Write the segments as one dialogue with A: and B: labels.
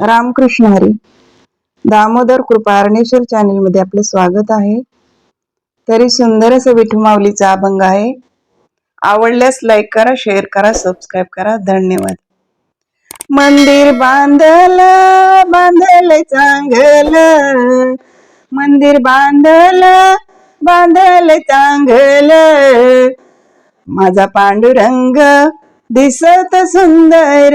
A: रामकृष्ण हरी. दामोदर कृपा अरणेश्वर चॅनलमध्ये आपलं स्वागत आहे. तरी सुंदर असं विठुमावलीचा अभंग आहे. आवडल्यास लाईक करा शेअर करा सबस्क्राईब करा. धन्यवाद. मंदिर बांधलं बांधलं चांगलं. मंदिर बांधलं बांधलं चांगलं. माझा पांडुरंग दिसत सुंदर.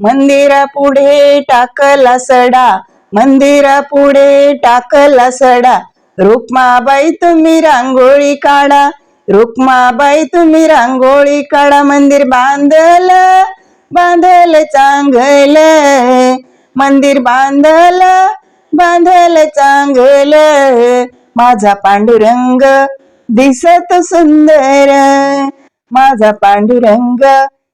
A: मंदिरा पुढे टाकला सडा मंदिरा पुढे टाकला सडा. रुक्माबाई तुम्ही रांगोळी काढा. रुक्माबाई तुम्ही रांगोळी काढा. मंदिर बांधल बांधल चांगल. मंदिर बांधल बांधल चांगल. माझा पांडुरंग दिसत सुंदर. माझा पांडुरंग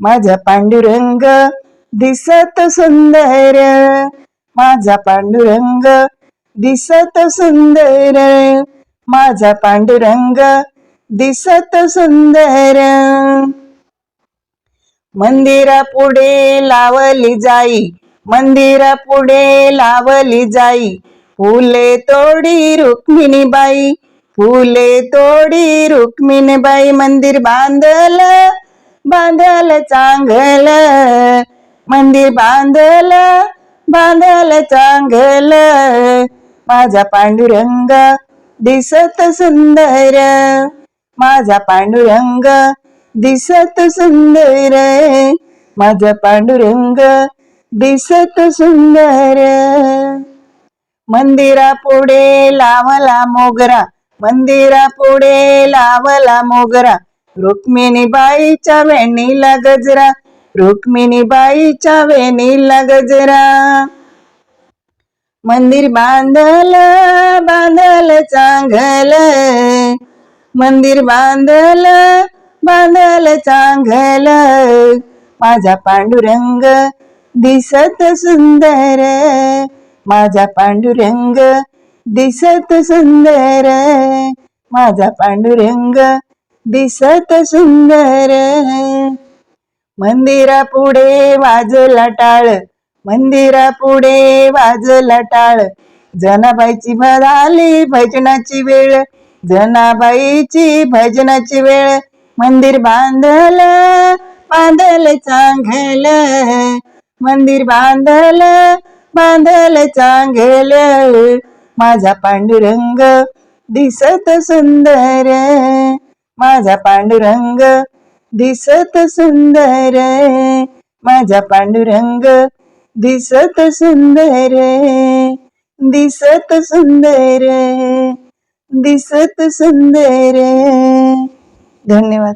A: माझा पांडुरंग दिसत सुंदर. माझा पांडुरंग दिसत सुंदर. माझा पांडुरंग दिसत सुंदर. मंदिरा पुढे लावली जाई मंदिरा पुढे लावली जाई. फुले तोडी रुक्मिणी बाई फुले तोडी रुक्मिणी बाई मंदिर बांधलं. बांधल चांगल मंदिर बांधल बांधल चांगल. माझा पांडुरंग दिसत सुंदर माझा पांडुरंग दिसत सुंदर माझा पांडुरंग दिसत सुंदर. मंदिरा पुढे लावला मोगरा मंदिरा पुढे लावला मोगरा रुक्मिणी बाईच्या वेणीला गजरा रुक्मिणी बाईच्या वेणीला गजरा मंदिर बांधल बांधल चांगल मंदिर बांधल बांधल चांगल माझा पांडुरंग दिसत सुंदर माझा पांडुरंग दिसत सुंदर माझा पांडुरंग दिसत सुंदर. मंदिरा पुढे वाजला टाळ मंदिरा पुढे वाजला टाळ जनाबाईची भराली भजनाची वेळ जनाबाईची भजनाची वेळ. मंदिर बांधल बांधल चांगल. मंदिर बांधल बांधल चांगल. माझा पांडुरंग दिसत सुंदर. माझा पांडुरंग दिसत सुंदर माझा पांडुरंग दिसत सुंदर दिसत सुंदर दिसत सुंदर धन्यवाद.